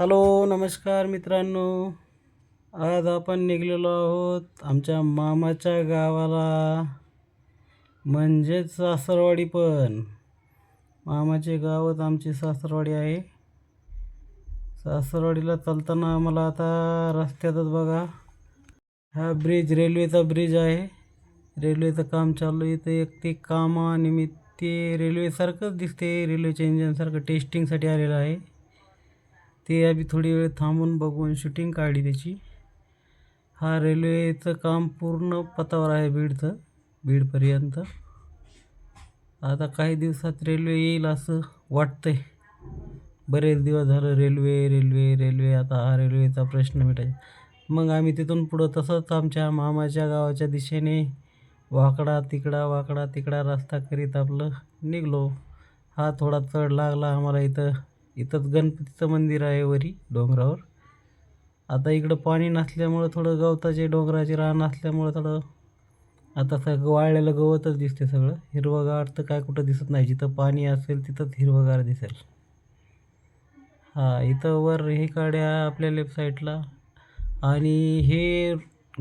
Hello नमस्कार मित्रांनो. आज आपण निघलेलो आहोत आमच्या मामाच्या गावाला. म्हणजेच सासरवाडी पण. मामाचे गावच आमची सासरवाडी आहे. सासरवाडीला चालताना आम्हाला आता रस्त्यातच बघा. हा ब्रिज रेल्वेचा ब्रिज आहे. रेल्वेचं काम चालू आहे. तर एक ते कामानिमित्त ते रेल्वेसारखंच दिसते. रेल्वेच्या इंजनसारखं टेस्टिंगसाठी आलेलं आहे. ते आम्ही थोडी वेळ थांबून बघून शूटिंग काढली त्याची. हा रेल्वेचं काम पूर्ण पथावर आहे बीडचं बीडपर्यंत. आता काही दिवसात रेल्वे येईल असं वाटतंय. बरेच दिवस झालं रेल्वे रेल्वे रेल्वे आता हा रेल्वेचा प्रश्न मिटायचा. मग आम्ही तिथून पुढं तसंच आमच्या मामाच्या गावाच्या दिशेने वाकडा तिकडा वाकडा तिकडा रस्ता करीत आपलं निघलो. हा थोडा चढ लागला आम्हाला इथं. इथंच गणपतीचं मंदिर आहे वरी डोंगरावर. आता इकडं पाणी नसल्यामुळं थोडं गवताचे डोंगराचे रान असल्यामुळं थोडं आता सगळं वाळलेलं गवतच दिसते सगळं. हिरवंगार तर काय कुठं दिसत नाही. जिथं पाणी असेल तिथंच हिरवगार दिसेल. हां इथं वर हे काड्या आपल्या लेफ्ट साईडला. आणि हे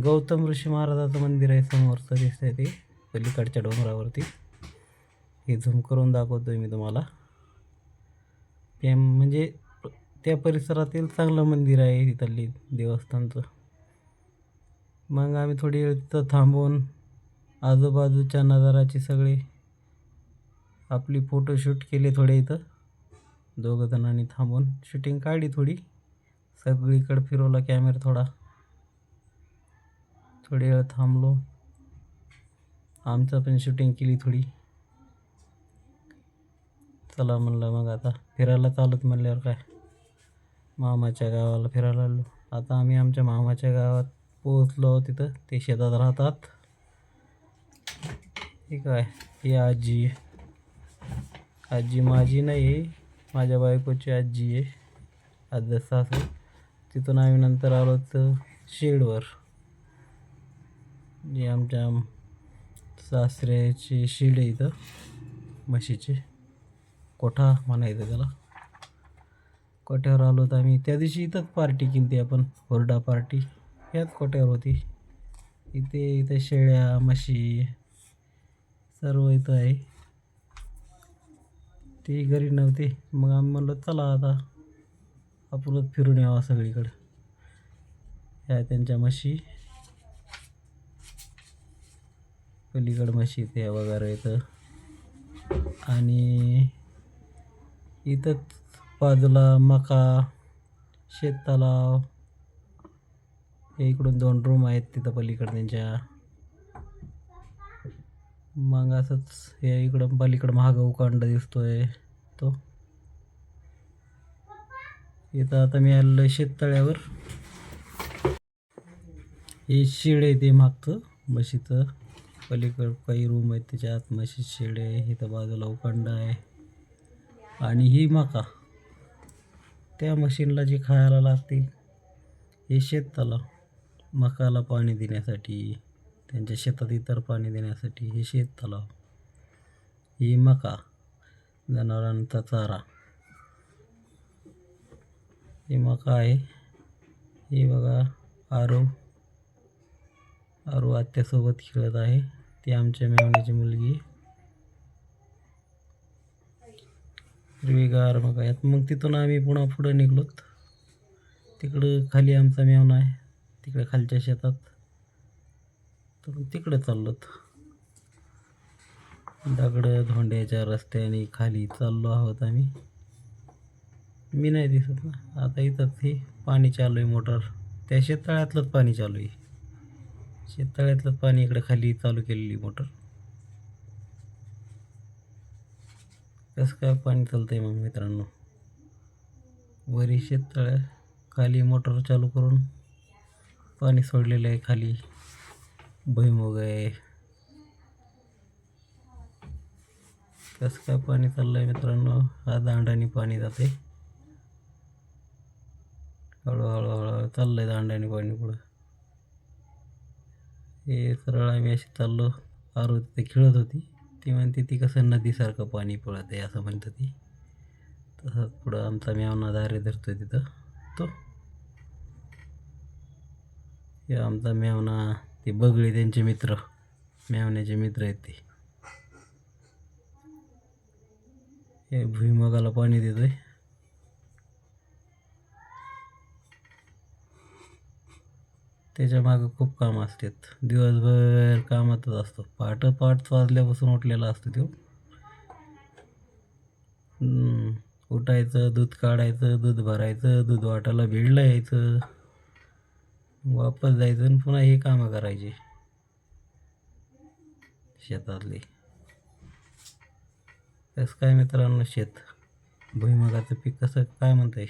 गौतम ऋषी महाराजाचं मंदिर आहे समोरचं दिसतंय ते. पलीकडच्या डोंगरावरती. हे झूम करून दाखवतो मी तुम्हाला. ते म्हणजे त्या परिसरातील चांगलं मंदिर आहे तिथली देवस्थानचं. मग आम्ही थोडी वेळ तिथं थांबून आजूबाजूच्या नजाराची सगळी आपली फोटोशूट केले थोडे इथं. दोघं जणांनी थांबून शूटिंग काढली थोडी. सगळीकडे फिरवला कॅमेरा थोडा. थोडी वेळ थांबलो. आमचं पण शूटिंग केली थोडी. चला म्हणलं मग आता फिरायला चालत म्हणल्यावर काय? मामाच्या गावाला फिरायला आलो. आता आम्ही आमच्या मामाच्या गावात पोहोचलो तिथं. ते शेतात राहतात. हे काय? ही आजी आजी माझी नाही आहे. माझ्या बायकोची आजी आहे. आज सासू तिथून आम्ही नंतर आलो तर शेडवर जे आमच्या सासऱ्याची शेड आहे इथं म्हशीचे. कोठा म्हणायचं त्याला? कोठ्यावर आलो तर आम्ही. त्या दिवशी इथंच पार्टी केली आपण. हुरडा पार्टी ह्याच कोठ्यावर होती. इथे इथे शेळ्या म्हशी सर्व इथं आहे. ते घरी नव्हते. मग आम्ही म्हणलो चला आता. आपणच फिरून यावा सगळीकडं. ह्या त्यांच्या म्हशी. पलीकडं म्हशी ते वगैरे इथं. आणि इथंच बाजूला मका शेततलाव. हे इकडून दोन रूम आहेत तिथं पलीकडं त्यांच्या. मग असंच हे इकडं पलीकडं महाग उकांड दिसतोय तो. इथं आता मी आलेलो आहे शेततळ्यावर. हे शेड आहे ते मागचं म्हशीचं पलीकडं काही रूम आहेत त्याच्या आत म्हशी शेड आहे इथं बाजूला उकांड आहे. आणि ही मका. त्या मशीनला जे खायला लागते हे शेताला मकाला पाणी देण्यासाठी त्यांच्या शेतात इतर पाणी देण्यासाठी हे शेत तलाव ही मका जनावरांचा चारा. ही मका आहे. हे बघा आरू आरू आत्यासोबत खेळत आहे. ती आमच्या मेवण्याची मुलगी. हिरवीगार मग यात मग तिथून आम्ही पुन्हा पुढं निघलोत. तिकडं खाली आमचा मेवना आहे. तिकडे खालच्या शेतात. तर मग तिकडं चाललोत. दगडं धोंड्याच्या रस्त्याने खाली चाललो आहोत आम्ही. मी नाही दिसत ना. आता इथंच हे पाणी चालू आहे मोटर. त्या शेततळ्यातलंच पाणी चालू आहे. शेततळ्यातलंच पाणी इकडे खाली चालू केलेली मोटर. कसं काय पाणी चालतं आहे मग मित्रांनो? वरी शेततळ्या खाली मोटर चालू करून पाणी सोडलेलं आहे खाली. भुईमुग आहे. कसं काय पाणी चाललं आहे मित्रांनो? हा दांडाने पाणी जाते हळूहळू हळूहळू चाललं आहे दांडाने पाणी पुढं. हे सरळ आम्ही अशी चाललो. आरो तिथे खेळत होती. ती म्हणते ती कसं नदीसारखं पाणी पळत आहे असं म्हणतं ती. तसंच पुढं आमचा मेवना दारे धरतो तिथं. तो. हे आमचा मेवना ते बगळे त्यांचे मित्र. मेवण्याचे मित्र आहेत ते. हे भुईमुगाला पाणी देतोय. त्याच्या मागं खूप काम असतात. दिवसभर कामातच असतो पहाट पाठ वाजल्यापासून उठलेला असतो तो. उठायचं दूध काढायचं दूध भरायचं दूध वाटायला भिडला यायचं. वापस जायचं आणि पुन्हा हे कामं करायची. शेतातली. कसं काय मित्रांनो शेत? भुईमुगाचं पीक कसं काय म्हणताय?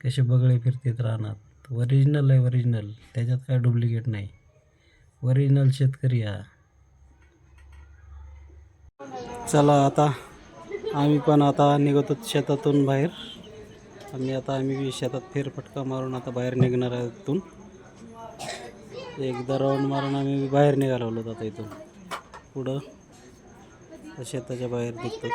कसे बगळे फिरतात रानात? ओरिजिनल आहे ओरिजिनल त्याच्यात काय डुप्लिकेट नाही. ओरिजिनल शेतकरी हा. चला आता आम्ही पण आता निघतो शेतातून बाहेर. आम्ही आता आम्ही बी शेतात फेरफटका मारून आता बाहेर निघणार आहे इथून. एकदा राऊंड मारून आम्ही बी बाहेर निघालो आता इथून. पुढं शेताच्या बाहेर निघतो.